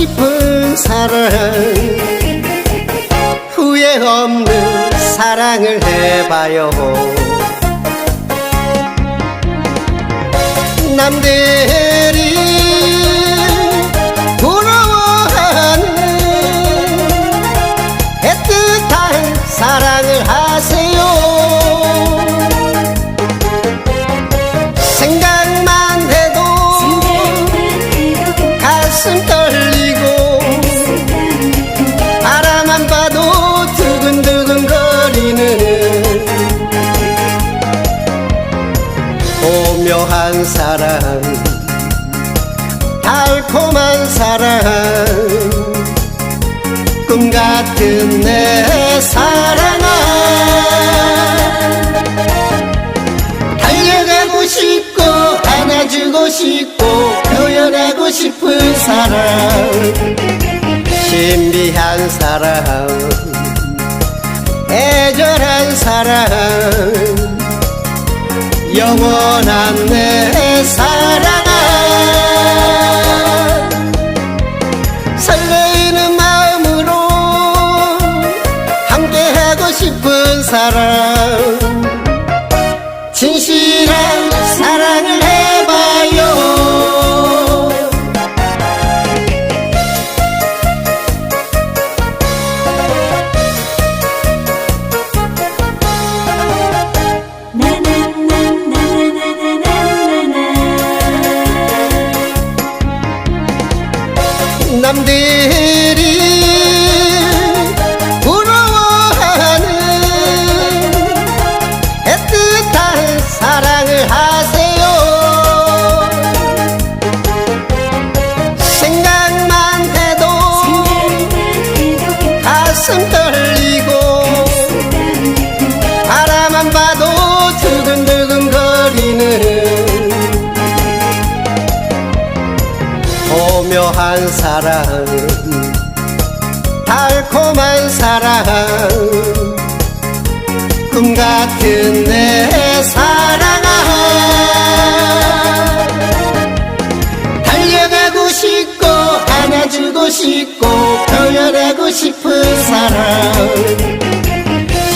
싶은 사랑 후회 없는 사랑을 해봐요. 남들이 오묘한 사랑. 달콤한 사랑. 꿈 같은 내 사랑아. 달려가고 싶고 안아주고 싶고 표현하고 싶은 사랑. 신비한 사랑. 애절한 사랑 영원한 내 사랑아. 설레이는 마음으로 함께하고 싶은 사랑 남 오묘한 사랑. 달콤한 사랑. 꿈 같은 내 사랑아. 달려가고 싶고 안아주고 싶고 표현하고 싶은 사랑.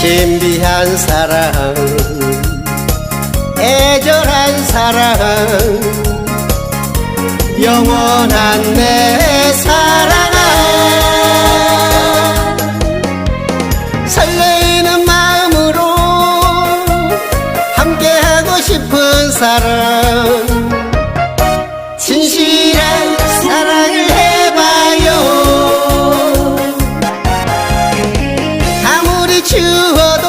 신비한 사랑. 애절한 사랑 영원한 내 사랑아. 설레이는 마음으로 함께하고 싶은 사랑. 진실한 사랑을 해봐요. 아무리 추워도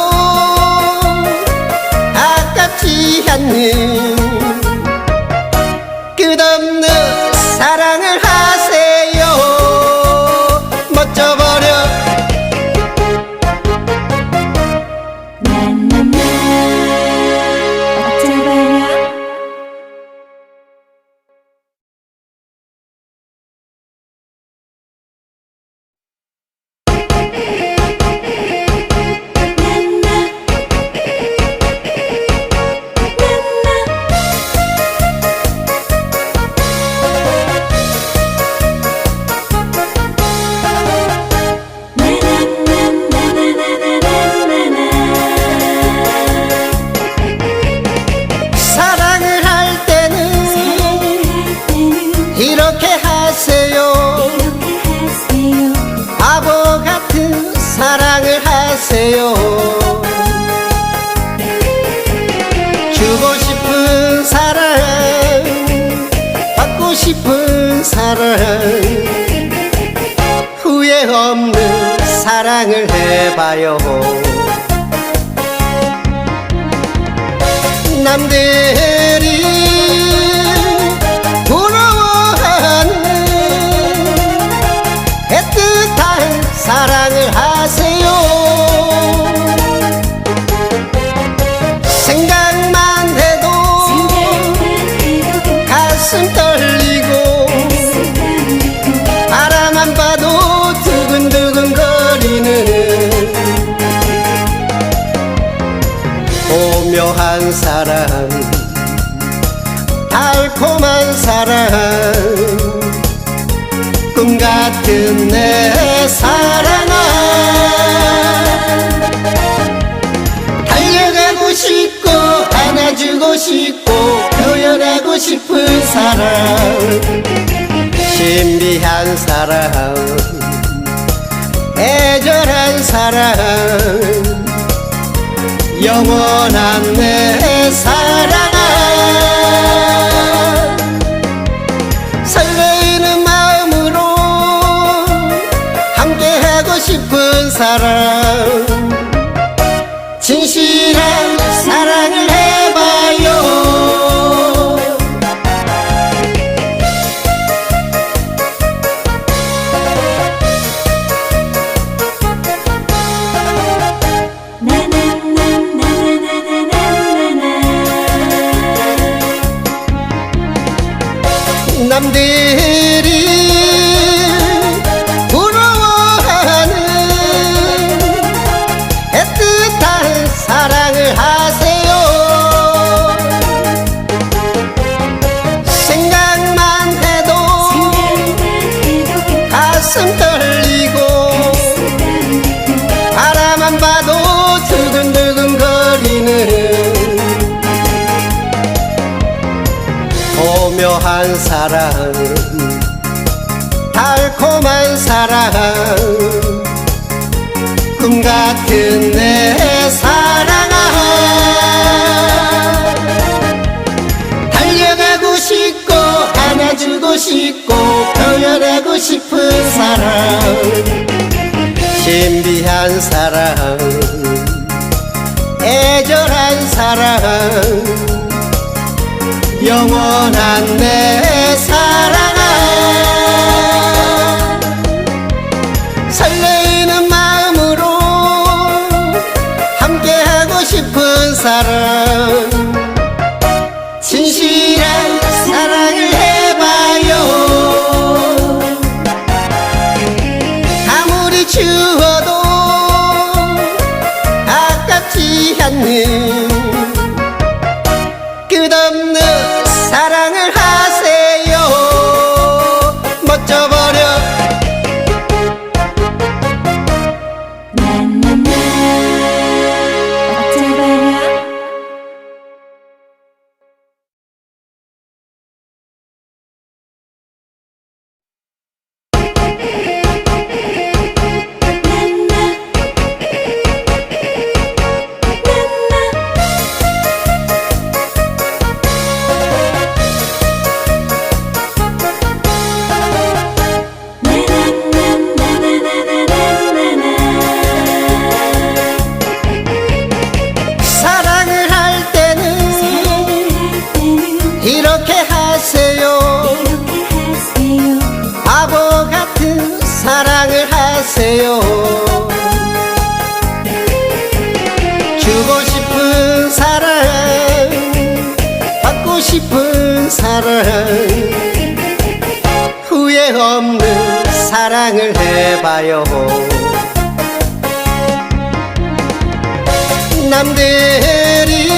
아깝지 않는 하세요. 주고 싶은 사랑 받고 싶은 사랑 후회 없는 사랑을 해봐요. 남들 사랑. 꿈 같은 내 사랑아. 달려가고 싶고 안아주고 싶고 표현하고 싶은 사랑. 신비한 사랑. 애절한 사랑. 영원한 내 사랑 사랑. 진실한 사랑을 해봐요. 남들이 사랑 달콤한 사랑 꿈 같은 내 사랑아. 달려가고 싶고 안아주고 싶고 표현하고 싶은 사랑. 신비한 사랑. 애절한 사랑. 영원한 내 사 사랑 후회 없는 사랑을 해봐요. 남들이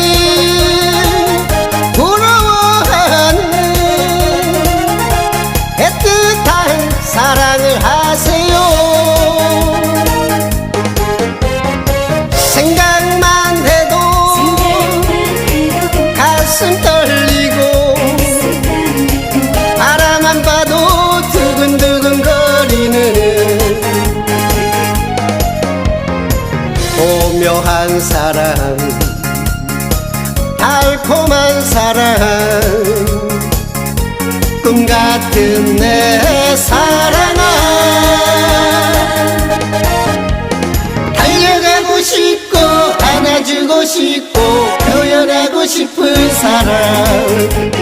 달콤한 사랑. 꿈 같은 내 사랑아. 달려가고 싶고 안아주고 싶고 표현하고 싶은 사랑